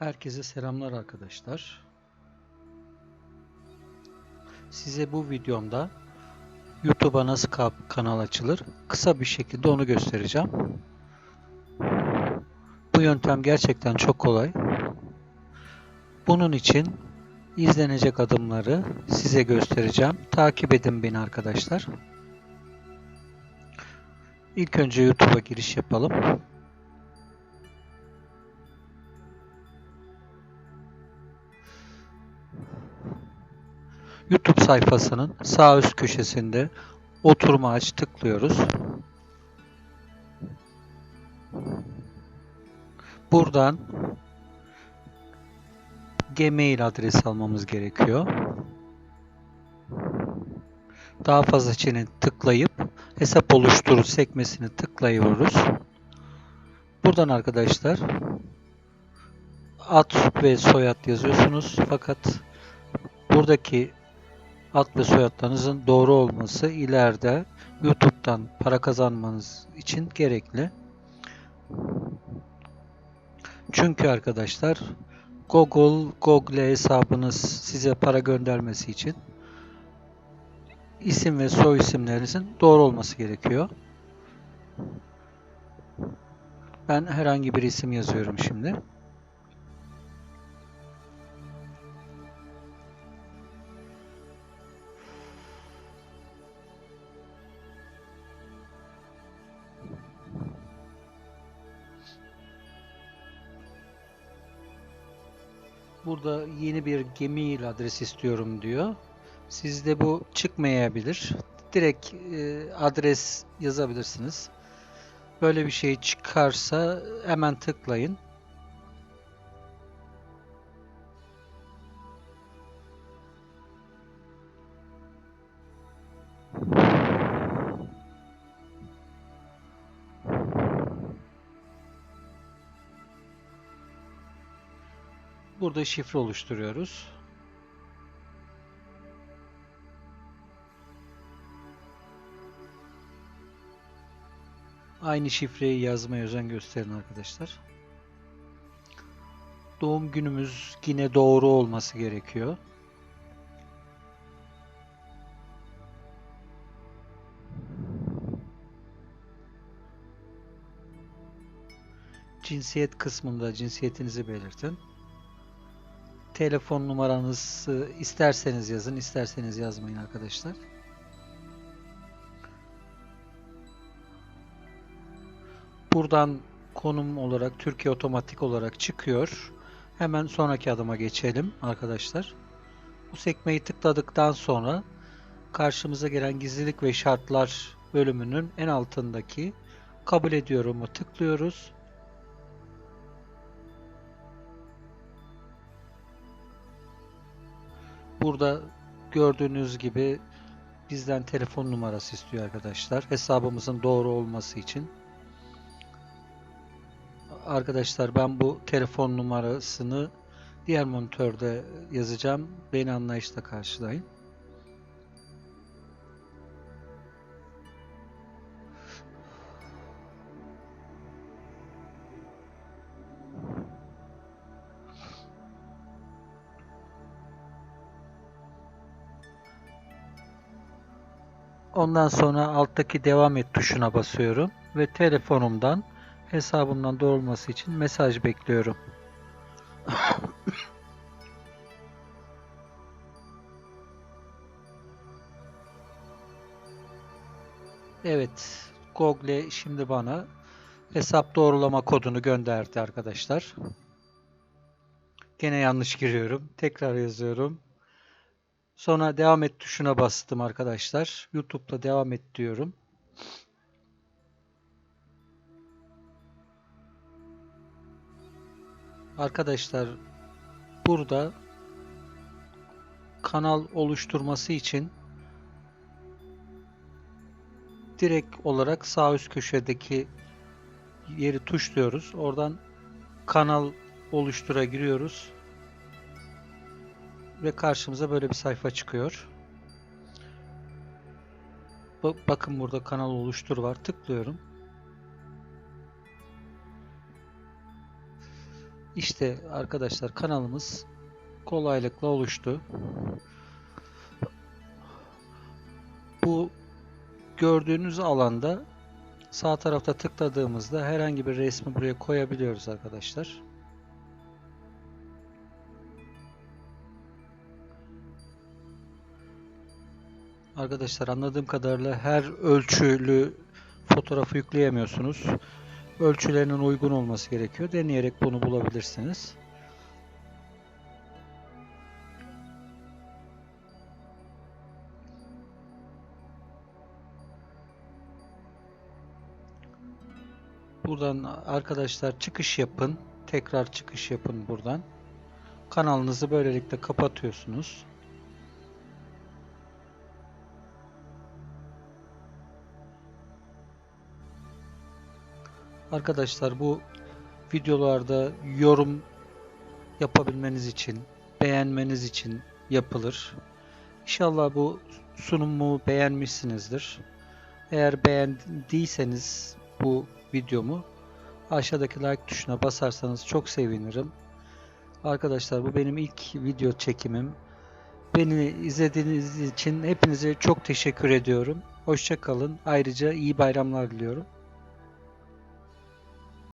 Herkese selamlar arkadaşlar. Size bu videomda YouTube'a nasıl ka- kanal açılır kısa bir şekilde onu göstereceğim. Bu yöntem gerçekten çok kolay. Bunun için izlenecek adımları size göstereceğim. Takip edin beni arkadaşlar. İlk önce YouTube'a giriş yapalım. YouTube sayfasının sağ üst köşesinde oturma aç tıklıyoruz. Buradan Gmail adresi almamız gerekiyor. Daha fazla içine tıklayıp hesap oluştur sekmesini tıklıyoruz. Buradan arkadaşlar ad ve soyad yazıyorsunuz. Fakat buradaki ad ve soyadlarınızın doğru olması ileride YouTube'dan para kazanmanız için gerekli. Çünkü arkadaşlar Google, Google hesabınız size para göndermesi için isim ve soy isimlerinizin doğru olması gerekiyor. Ben herhangi bir isim yazıyorum şimdi. Burada yeni bir Gmail adresi istiyorum diyor. Sizde bu çıkmayabilir. Direkt e, adres yazabilirsiniz. Böyle bir şey çıkarsa hemen tıklayın. Burada şifre oluşturuyoruz. Aynı şifreyi yazmaya özen gösterin arkadaşlar. Doğum günümüz yine doğru olması gerekiyor. Cinsiyet kısmında cinsiyetinizi belirtin. Telefon numaranızı isterseniz yazın, isterseniz yazmayın arkadaşlar. Buradan konum olarak Türkiye otomatik olarak çıkıyor. Hemen sonraki adıma geçelim arkadaşlar. Bu sekmeyi tıkladıktan sonra karşımıza gelen gizlilik ve şartlar bölümünün en altındaki kabul ediyorumu tıklıyoruz. Burada gördüğünüz gibi bizden telefon numarası istiyor arkadaşlar. Hesabımızın doğru olması için. Arkadaşlar ben bu telefon numarasını diğer monitörde yazacağım. Beni anlayışla karşılayın. Ondan sonra alttaki devam et tuşuna basıyorum ve telefonumdan hesabımdan doğru olması için mesaj bekliyorum. Evet, Google şimdi bana hesap doğrulama kodunu gönderdi arkadaşlar. Gene yanlış giriyorum. Tekrar yazıyorum. Sonra devam et tuşuna bastım arkadaşlar. YouTube'da devam et diyorum. Arkadaşlar burada kanal oluşturması için direkt olarak sağ üst köşedeki yeri tuşluyoruz. Oradan kanal oluştura giriyoruz ve karşımıza böyle bir sayfa çıkıyor. Bakın burada kanal oluştur var. Tıklıyorum. İşte arkadaşlar kanalımız kolaylıkla oluştu. Bu gördüğünüz alanda sağ tarafta tıkladığımızda herhangi bir resmi buraya koyabiliyoruz arkadaşlar. Arkadaşlar anladığım kadarıyla her ölçülü fotoğrafı yükleyemiyorsunuz. Ölçülerinin uygun olması gerekiyor. Deneyerek bunu bulabilirsiniz. Buradan arkadaşlar çıkış yapın. Tekrar çıkış yapın buradan. Kanalınızı böylelikle kapatıyorsunuz. Arkadaşlar bu videolarda yorum yapabilmeniz için, beğenmeniz için yapılır. İnşallah bu sunumu beğenmişsinizdir. Eğer beğendiyseniz bu videomu aşağıdaki like tuşuna basarsanız çok sevinirim. Arkadaşlar bu benim ilk video çekimim. Beni izlediğiniz için hepinize çok teşekkür ediyorum. Hoşça kalın. Ayrıca iyi bayramlar diliyorum.